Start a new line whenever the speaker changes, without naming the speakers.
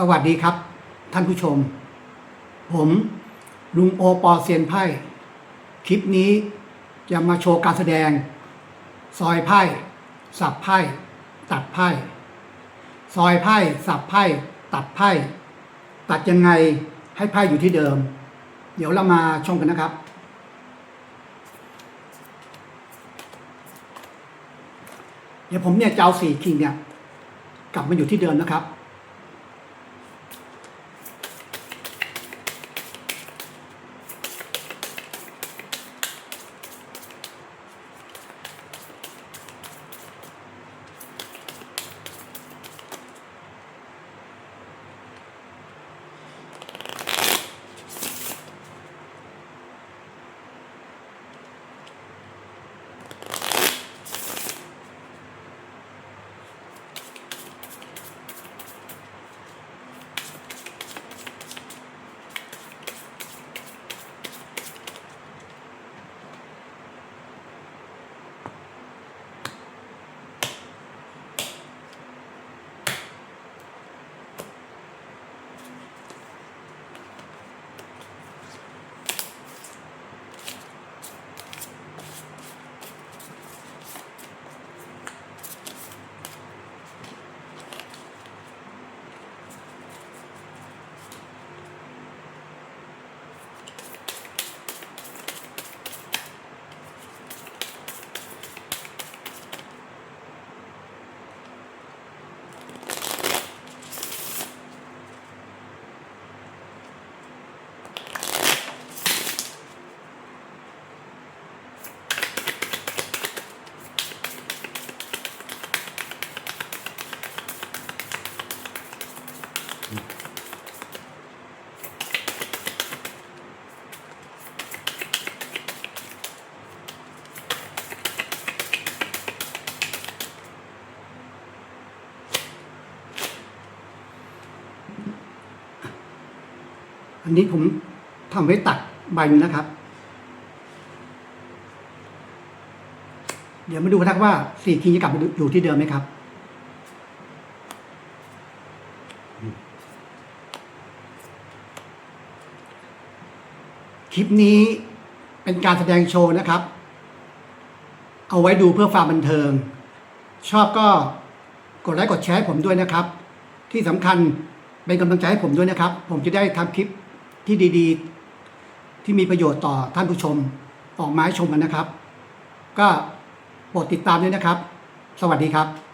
สวัสดีครับ ท่านผู้ชม ผมลุงโอปอเซียนไพ่ คลิปนี้จะมาโชว์การแสดง ซอยไพ่ สับไพ่ ตัดไพ่ ซอยไพ่ สับไพ่ ตัดไพ่ ตัดยังไงให้ไพ่อยู่ที่เดิม เดี๋ยวเรามาชมกันนะครับ เดี๋ยวผมเนี่ยจะเอาสี่คิงเนี่ยกลับมาอยู่ที่เดิมนะครับ อันนี้ผมทำไว้ตัดใบนะครับ เดี๋ยวมาดูกันว่าสี่คิงจะกลับมาอยู่ที่เดิมไหมครับคลิปนี้เป็นการแสดงโชว์นะครับ เอาไว้ดูเพื่อความบันเทิง ชอบก็กดไลค์กดแชร์ให้ผมด้วยนะครับ ที่สำคัญเป็นกำลังใจให้ผมด้วยนะครับ ผมจะได้ทำคลิป ที่ดีๆ ที่มีประโยชน์ต่อท่านผู้ชมออกมาให้ชมกันนะครับ ก็โปรดติดตามด้วยนะครับ สวัสดีครับ